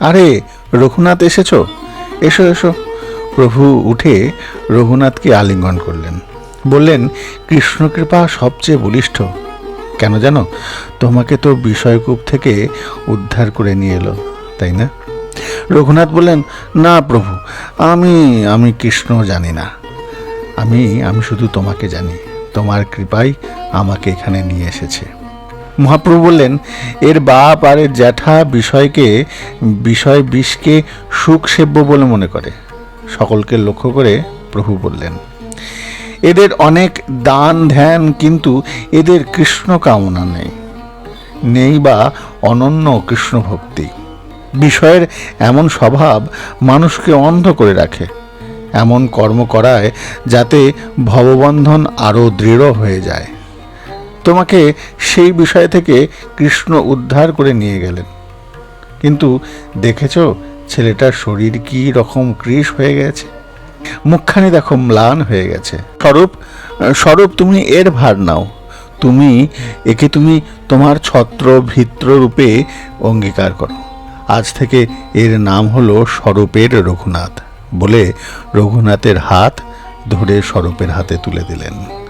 আরে, রঘুনাথ এসেছ? এসো এসো। প্রভু উঠে রঘুনাথকে আলিঙ্গন করলেন। বললেন কৃষ্ণকৃপা সবচেয়ে বলিষ্ঠ। কেন জানো? তোমাকে তো বিষয়কূপ থেকে উদ্ধার করে নিয়ে এলো, তাই না? রঘুনাথ বললেন, না প্রভু, আমি আমি কৃষ্ণ জানি না। আমি আমি শুধু তোমাকে জানি। তোমার কৃপাই আমাকে এখানে নিয়ে এসেছে। মহাপ্রভু বললেন, এর বাপ আর এর জ্যাঠা বিষয়কে, বিষয় বিষকে সুখ সেব্য বলে মনে করে। সকলকে লক্ষ্য করে প্রভু বললেন, এদের অনেক দান ধ্যান, কিন্তু এদের কৃষ্ণ কামনা নেই। নেই বা অনন্য কৃষ্ণ ভক্তি। বিষয়ের এমন স্বভাব মানুষকে অন্ধ করে রাখে। এমন কর্ম করায় যাতে ভববন্ধন আরও দৃঢ় হয়ে যায়। তোমাকে সেই বিষয় থেকে কৃষ্ণ উদ্ধার করে নিয়ে গেলেন। কিন্তু দেখেছ ছেলেটার শরীর কি রকম কৃষ হয়ে গেছে? মুখখানি দেখো ম্লান হয়ে গেছে। স্বরূপ স্বরূপ, তুমি এর ভার নাও। তুমি, একে তুমি তোমার ছত্র ভিত্র রূপে অঙ্গীকার করো। আজ থেকে এর নাম হলো স্বরূপের রঘুনাথ বলে রঘুনাথের হাত ধরে স্বরূপের হাতে তুলে দিলেন।